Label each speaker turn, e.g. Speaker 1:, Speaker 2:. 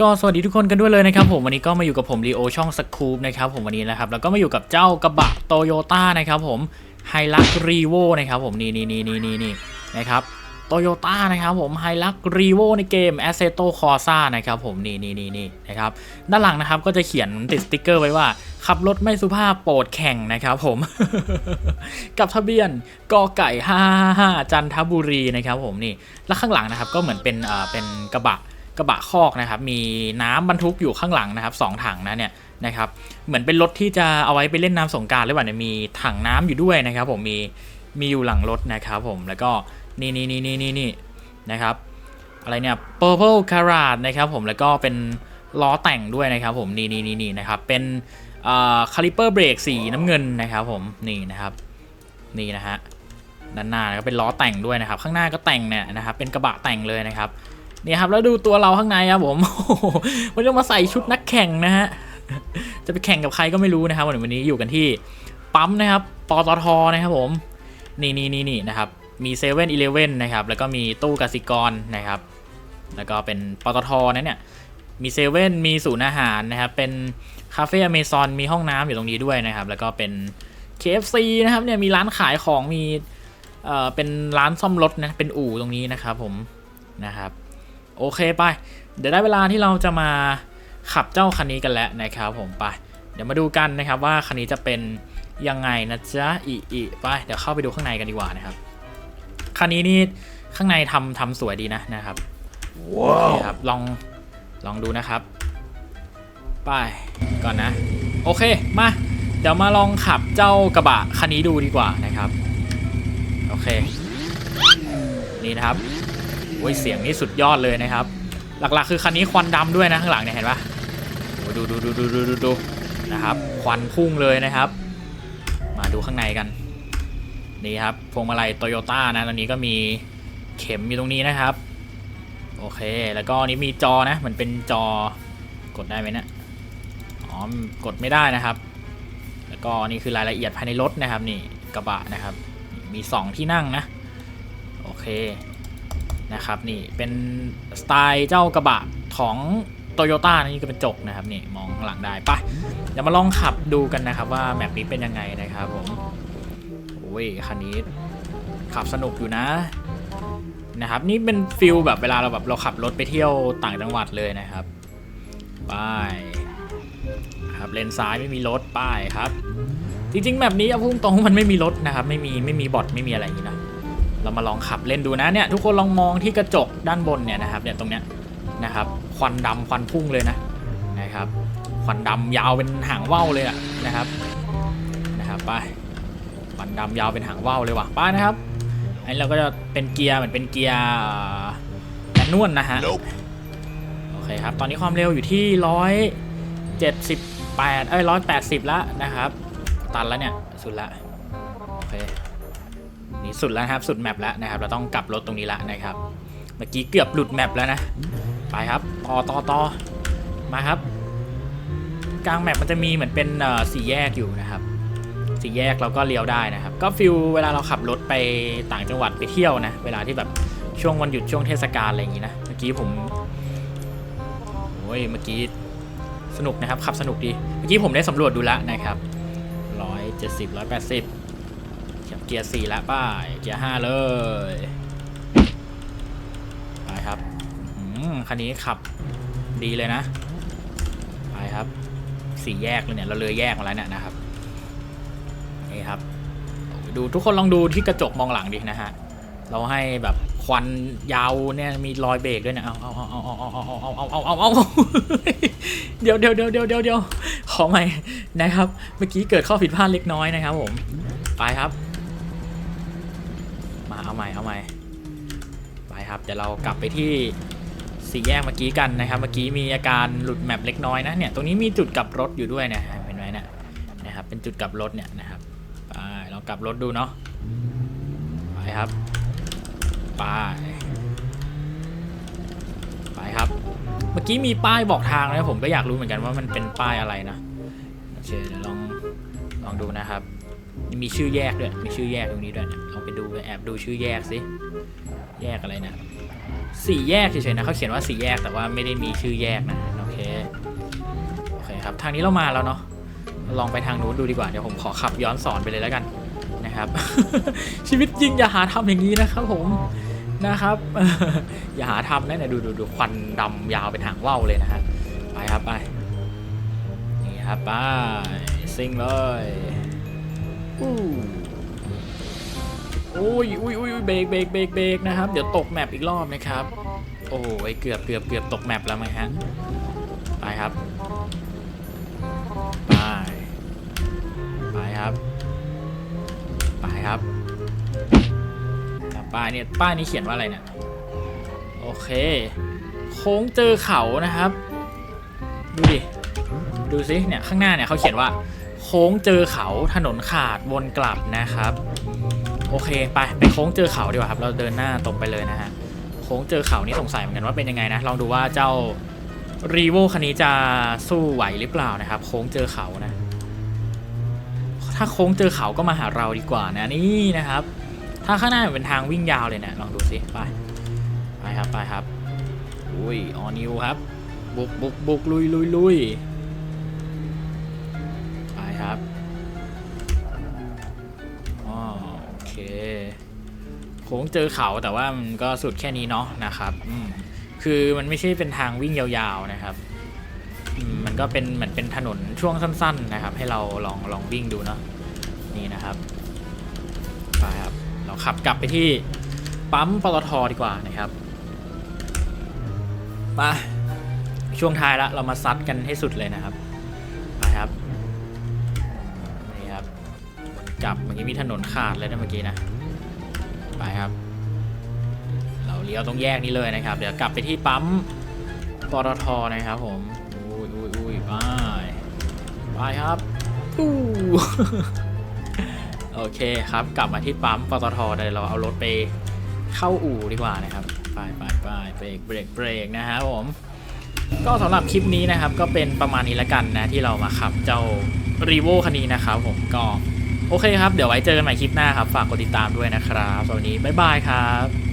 Speaker 1: ก็สวัสดีทุกคนกันด้วยเลยนะครับผมวันนี้ก็มาอยู่กับผมรีโอช่องสกูปนะครับผมวันนี้นะครับแล้วก็มาอยู่กับเจ้ากระบะโตโยต้านะครับผมไฮลักรีโวนะครับผมนี่นี่นี่นี่นี่นี่นะครับโตโยต้านะครับผมไฮลักรีโวในเกม a s s e t o Corsa นะครับผมนี่นี่นี่นี่นะครับด้านหลังนะครับก็จะเขียนติดสติ๊กเกอร์ไว้ว่าขับรถไม่สุภาพโปรดแข่งนะครับผม กับทะเบียนกอไก่555จันทบุรีนะครับผมนี่แล้วข้างหลังนะครับก็เหมือนเป็นเอ่อเป็นกระบะ กระบะคอกนะครับมีน้ำบรรทุกอยู่ข้างหลังนะครับสองถังนะเนี่ยนะครับเหมือนเป็นรถที่จะเอาไว้ไปเล่นน้ำสงการหรือเปล่าเนี่ยมีถังน้ำอยู่ด้วยนะครับผมมีมีอยู่หลังรถนะครับผมแล้วก็นี่นี่นี่นี่นี่นี่นะครับอะไรเนี่ย purple carrot นะครับผมแล้วก็เป็นล้อแต่งด้วยนะครับผมนี่นี่นี่นี่นะครับเป็นคาลิเปอร์เบรกสีน้ำเงินนะครับผมนี่นะครับนี่นะฮะด้านหน้าก็เป็นล้อแต่งด้วยนะครับ ข้างหน้าก็แต่งเนี่ยนะครับเป็นกระบะแต่งเลยนะครับ เนี่ยครับแล้วดูตัวเราข้างในครับผมมันจะมาใส่ชุดนักแข่งนะฮะจะไปแข่งกับใครก็ไม่รู้นะครับวันนี้อยู่กันที่ปั๊มนะครับปตทนะครับผมนี่นี่นี่นี่นะครับมีเซเว่นอีเลฟเว่นนะครับแล้วก็มีตู้กสิกรนะครับ แล้วก็เป็นปตทนะเนี่ยมีเซเว่นมีศูนย์อาหารนะครับเป็นคาเฟ่อเมซอนมีห้องน้ำอยู่ตรงนี้ด้วยนะครับ แล้วก็เป็น KFC นะครับเนี่ยมีร้านขายของมีเอ่อเป็นร้านซ่อมรถนะเป็นอู่ตรงนี้นะครับผมนะครับ โอเคไป เดี๋ยวได้เวลาที่เราจะมาขับเจ้าคันนี้กันแล้วนะครับผมไป เดี๋ยวมาดูกันนะครับว่าคันนี้จะเป็นยังไงนะจ๊ะอีอีไปเดี๋ยวเข้าไปดูข้างในกันดีกว่านะครับคันนี้นี่ข้างในทำทำสวยดีนะนะครับว้าวครับลองลองดูนะครับ ไปก่อนนะ โอเคมาเดี๋ยวมาลองขับเจ้ากระบะคันนี้ดูดีกว่านะครับ โอเค นี่นะครับ โอ้ยเสียงนี่สุดยอดเลยนะครับ หลักๆ คือคันนี้ควันดำด้วยนะข้างหลังเนี่ยเห็นปะดูดูดูดูดูดูดูนะครับควันพุ่งเลยนะครับ มาดูข้างในกันนี่ครับพวงมาลัยโตโยต้านะตอนนี้ก็มีเข็มอยู่ตรงนี้นะครับ โอเค แล้วก็นี้มีจอนะมือนเป็นจอกดได้ไหมเนะี่ยอ๋อกดไม่ได้นะครับ แล้วก็นี่คือรายละเอียดภายในรถนะครับ นี่กระบะนะครับ มีสองที่นั่งนะ โอเค นะครับนี่เป็นสไตล์เจ้ากระบะของโตโยต้านี่ก็เป็นจกนะครับนี่มองหลังได้ปะเดี๋ยวมาลองขับดูกันนะครับว่าแมปนี้เป็นยังไงนะครับผมโอ้ยคันนี้ขับสนุกอยู่นะนะครับนี่เป็นฟิลแบบเวลาเราแบบเราขับรถไปเที่ยวต่างจังหวัดเลยนะครับไปครับเลนซ้ายไม่มีรถป้ายครับ จริงๆแบบนี้เอาพุ่งตรงมันไม่มีรถนะครับ ไม่มีไม่มีบอทไม่มีอะไรอย่างนี้นะ เรามาลองขับเล่นดูนะเนี่ยทุกคนลองมองที่กระจกด้านบนเนี่ยนะครับเนี่ยตรงเนี้ยนะครับควันดำควันพุ่งเลยนะนะครับควันดำยาวเป็นหางว่าวเลยอะนะครับนะครับไปควันดำยาวเป็นหางว่าวเลยว่ะไปนะครับอันนี้เราก็จะเป็นเกียร์เหมือนเป็นเกียร์แมนนวลนะฮะโอเคครับตอนนี้ความเร็วอยู่ที่ร้อยเจ็ดสิบแปดเอ้ยร้อยแปดสิบแล้วนะครับตันแล้วเนี่ยสุดละโอเค นี่สุดแล้วครับ สุดแมปแล้วนะครับ เราต้องกลับรถตรงนี้ละนะครับ เมื่อกี้เกือบหลุดแมปแล้วนะ ไปครับต่อต่อต่อมาครับ กลางแมปมันจะมีเหมือนเป็นสี่แยกอยู่นะครับ สี่แยกเราก็เลี้ยวได้นะครับ ก็ฟิลเวลาเราขับรถไปต่างจังหวัดไปเที่ยวนะ เวลาที่แบบช่วงวันหยุดช่วงเทศกาลอะไรอย่างนี้นะ เมื่อกี้ผมโอ้ยเมื่อกี้สนุกนะครับขับสนุกดี เมื่อกี้ผมได้สำรวจดูแล้วนะครับร้อย เกียร์สี่แล้วป้ายเกียร์ห้าเลยไปครับอืมคันนี้ขับดีเลยนะไปครับสี่แยกเลยเนี่ยเราเลยแยกมาแล้วเนี่ยนะครับนี่ครับ ดูทุกคนลองดูที่กระจกมองหลังดินะฮะเราให้แบบควันยาวเนี่ยมีรอยเบรกด้วยนะเอาเอาเอาเอาเอาเอาเอาเอาเอาเอาเอาเอาเดี๋ยวเดี๋ยวเดี๋ยวเดี๋ยวเดี๋ยวเดี๋ยวขอใหม่นะครับ เมื่อกี้เกิดข้อผิดพลาดเล็กน้อยนะครับผม ไปครับ เอาใหม่เอาใหม่ไปครับเดี๋ยวเรากลับไปที่สี่แยกเมื่อกี้กันนะครับ เมื่อกี้มีอาการหลุดแมปเล็กน้อยนะเนี่ยตรงนี้มีจุดกลับรถอยู่ด้วยนะเห็นไหมเนะนะครับเป็นจุดกลับรถเนี่ยนะครับไปลองกลับรถดูเนาะไปครับไปไปครับ เมื่อกี้มีป้ายบอกทางนะผมก็อยากรู้เหมือนกันว่ามันเป็นป้ายอะไรนะโอเคเดี๋ยวลองลองดูนะครับ มีชื่อแยกด้วย มีชื่อแยกตรงนี้ด้วยนะลองไปดูไปแอบดูชื่อแยกสิแยกอะไรนะสี่แยกเฉยๆนะเขาเขียนว่าสี่แยกแต่ว่าไม่ได้มีชื่อแยกนะโอเคโอเคครับทางนี้เรามาแล้วเนาะลองไปทางนู้นดูดีกว่าเดี๋ยวผมขอขับย้อนสอนไปเลยแล้วกันนะครับ ชีวิตจริงอย่าหาทำอย่างนี้นะครับผมนะครับอย่าหาทำนะเนี่ยดูดูดูควันดำยาวเป็นหางว่าวเลยนะฮะไปครับไปนี่ครับไปซิ่งเลย อู้อุ้ยอุ้ยอุ้ยเบรกเบรกเบรกเบรกนะครับ เดี๋ยวตกแมปอีกรอบนะครับ โอ้ยเกือบเกือบเกือบตกแมปแล้วไหมฮะ ไปครับ ไป ไปครับ ไปครับป้ายเนี่ยป้ายนี้เขียนว่าอะไรเนี่ย โอเค โค้งเจอเขานะครับ ดูดิ ดูสิเนี่ยข้างหน้าเนี่ยเขาเขียนว่า โค้งเจอเขาถนนขาดวนกลับนะครับ โอเคไปไปโค้งเจอเขาดีกว่าครับ เราเดินหน้าตรงไปเลยนะฮะโค้งเจอเขานี่สงสัยเหมือนกันว่าเป็นยังไงนะลองดูว่าเจ้ารีโวคันนี้จะสู้ไหวหรือเปล่านะครับ โค้งเจอเขานะ ถ้าโค้งเจอเขาก็มาหาเราดีกว่านะนี่นะครับ ถ้าข้างหน้าเป็นทางวิ่งยาวเลยเนะลองดูสิไปไปครับไปครับอุ้ยออนิวครับบุกบุกบุกลุยลุยลุย โคโค้งเจอเขาแต่ว่ามันก็สุดแค่นี้เนาะนะครับอืมคือมันไม่ใช่เป็นทางวิ่งยาวๆนะครับมมันก็เป็นเหมือนเป็นถนนช่วงสั้น ๆ นะครับ ให้เราลองลองวิ่งดูเนาะนี่นะครับไปครับเราขับกลับไปที่ปั๊มปตทดีกว่านะครับมาช่วงท้ายละเรามาซัดกันให้สุดเลยนะครับ กลับเมื่อกี้มีถนนขาดเลยนะเมื่อกี้นะไปครับ เราเลี้ยวตรงแยกนี้เลยนะครับ เดี๋ยวกลับไปที่ปั๊มปตทนะครับผมอุ้ยอุ้ยอุ้ยไปไปครับอู้โอเคครับ กลับมาที่ปั๊มปตทเดี๋ยวเราเอารถไปเข้าอู่ดีกว่านะครับไปไปไปเบรกเบรกเบรกนะครับผม ก็สำหรับคลิปนี้นะครับ ก็เป็นประมาณนี้ละกันนะที่เรามาขับเจ้ารีโวคันนี้นะครับผมก็ โอเคครับ เดี๋ยวไว้เจอกันใหม่คลิปหน้าครับ ฝากกดติดตามด้วยนะครับสวัสดีบ๊ายบายครับ